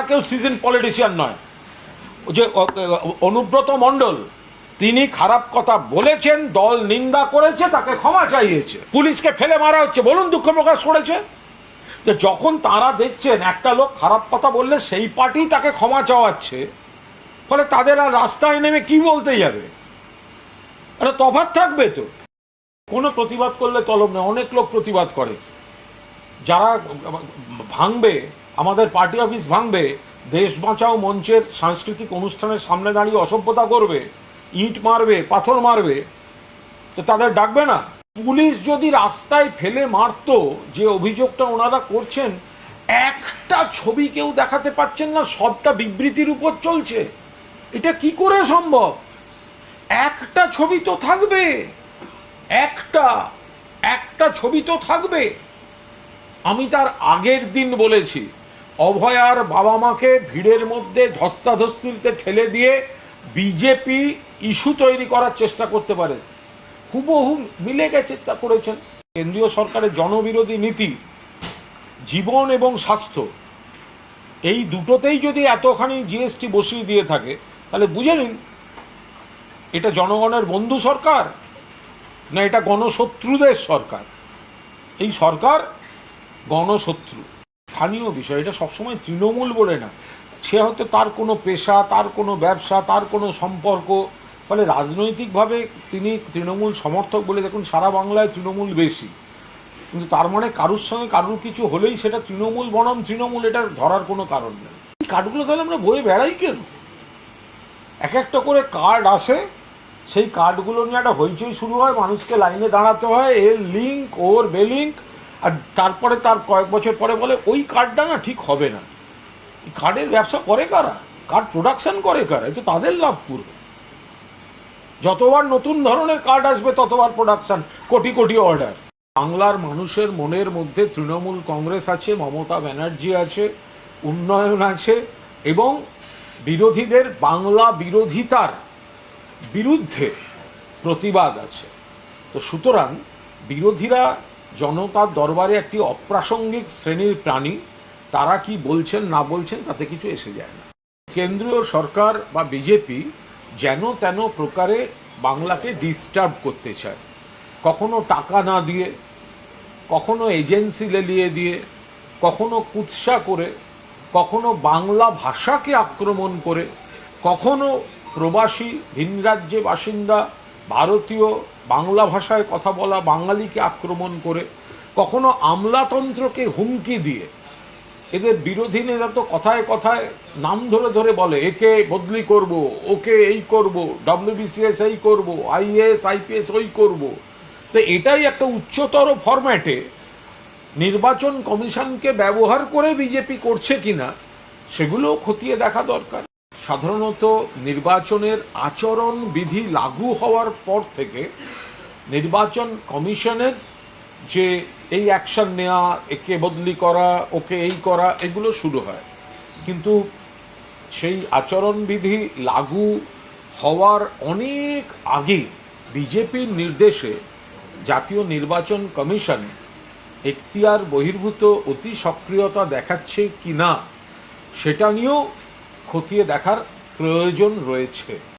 তারা কেউ season politician নয়। যে অনুব্রত মণ্ডল, তিনি খারাপ কথা বলেছেন, দল নিন্দা করেছে, তাকে ক্ষমা চাইয়েছে। পুলিশকে ফেলে মারা হচ্ছে, বলুন দুঃখ প্রকাশ করেছে। যে যখন তারা দেখছেন, একটা লোক খারাপ কথা বললে সেই পার্টি তাকে ক্ষমা চাওয়াচ্ছে, ফলে তাদের আর রাস্তায় নেমে কি বলতে যাবে? একটা তফাৎ থাকবে তো। কোনো প্রতিবাদ করলে তলব নেই অনেক লোক প্রতিবাদ করে। যারা ভাঙবে আমাদের পার্টি অফিস ভাঙবে, দেশ বাঁচাও মঞ্চের সাংস্কৃতিক অনুষ্ঠানের সামনে দাঁড়িয়ে অসভ্যতা করবে, ইট মারবে, পাথর মারবে, তো তাদের ডাকবে না? পুলিশ যদি রাস্তায় ফেলে মারতো, যে অভিযোগটা ওনারা করছেন, একটা ছবি কেউ দেখাতে পারছেন না, সবটা বিবৃতির উপর চলছে। এটা কি করে সম্ভব? একটা ছবি তো থাকবে। একটা একটা ছবি তো থাকবে। আমি তার আগের দিন বলেছি অভয়ার বাবা মাকে ভিড়ের মধ্যে ধস্তাধস্তিতে ঠেলে দিয়ে বিজেপি ইস্যু তৈরি করার চেষ্টা করতে পারে। হুবহু মিলে গেছে তা করেছেন। কেন্দ্রীয় সরকারের জনবিরোধী নীতি, জীবন এবং স্বাস্থ্য, এই দুটোতেই যদি এতখানি জিএসটি বসিয়ে দিয়ে থাকে, তাহলে বুঝে নিন, এটা জনগণের বন্ধু সরকার না এটা গণশত্রুদের সরকার? এই সরকার গণশত্রু। স্থানীয় বিষয়, এটা সবসময় তৃণমূল বলে না। সে হয়তো তার কোনো পেশা, তার কোনো ব্যবসা, তার কোনো সম্পর্ক, ফলে রাজনৈতিকভাবে তিনি তৃণমূল সমর্থক বলে দেখুন, সারা বাংলায় তৃণমূল বেশি। কিন্তু তার মানে কারুর সঙ্গে কারুর কিছু হলেই সেটা তৃণমূল বনাম তৃণমূল এটা ধরার কোনো কারণ নেই। কার্ডগুলো তাহলে আমরা বয়ে বেড়াই কেন? এক একটা করে কার্ড আসে, সেই কার্ডগুলো নিয়ে একটা হইচই শুরু হয়, মানুষকে লাইনে দাঁড়াতে হয় এর লিঙ্ক, ওর বেলিঙ্ক আর তারপরে তার কয়েক বছর পরে বলে, ওই কার্ডটা না ঠিক হবে না। কার্ডের ব্যবসা করে কারা? কার্ড প্রোডাকশন করে কারা? তো তাদের লাভ পুরো। যতবার নতুন ধরনের কার্ড আসবে, ততবার প্রোডাকশন কোটি কোটি অর্ডার বাংলার মানুষের মনের মধ্যে তৃণমূল কংগ্রেস আছে, মমতা ব্যানার্জি আছে, উন্নয়ন আছে, এবং বিরোধীদের বাংলা বিরোধিতার বিরুদ্ধে প্রতিবাদ আছে। তো সুতরাং বিরোধীরা জনতার দরবারে একটি অপ্রাসঙ্গিক শ্রেণির প্রাণী, তারা কি বলছেন, না বলছেন, তাতে কিছু এসে যায় না। কেন্দ্রীয় সরকার বা বিজেপি যেন তেন প্রকারে বাংলাকে ডিস্টার্ব করতে চায়। কখনো টাকা না দিয়ে, কখনো এজেন্সি লেলিয়ে দিয়ে, কখনো কুৎসা করে, কখনো বাংলা ভাষাকে আক্রমণ করে, কখনো প্রবাসী, ভিন রাজ্যে বাসিন্দা ভারতীয় বাংলা ভাষায় কথা বলা বাঙালিকে আক্রমণ করে কখনো আমলাতন্ত্রকে হুমকি দিয়ে এদের বিরোধী নেতা তো কথায় কথায় নাম ধরে ধরে বলে, একে বদলি করব, ওকে এই করব ডব্লিউবিসিএস এই করব আইএস আইপিএস ওই করব। তো এটাই একটা উচ্চতর ফরম্যাটে নির্বাচন কমিশনকে ব্যবহার করে বিজেপি করছে কিনা, সেগুলোও খতিয়ে দেখা দরকার। সাধারণত নির্বাচনের আচরণ বিধি লাগু হওয়ার পর থেকে নির্বাচন কমিশনের যে এই অ্যাকশন নেওয়া একে বদলি করা, ওকে এই করা, এগুলো শুরু হয়। কিন্তু সেই আচরণবিধি লাগু হওয়ার অনেক আগে বিজেপির নির্দেশে জাতীয় নির্বাচন কমিশন এখতিয়ার বহির্ভূত অতি সক্রিয়তা দেখাচ্ছে কি না সেটা নিয়েও খতিয়ে দেখার প্রয়োজন রয়েছে।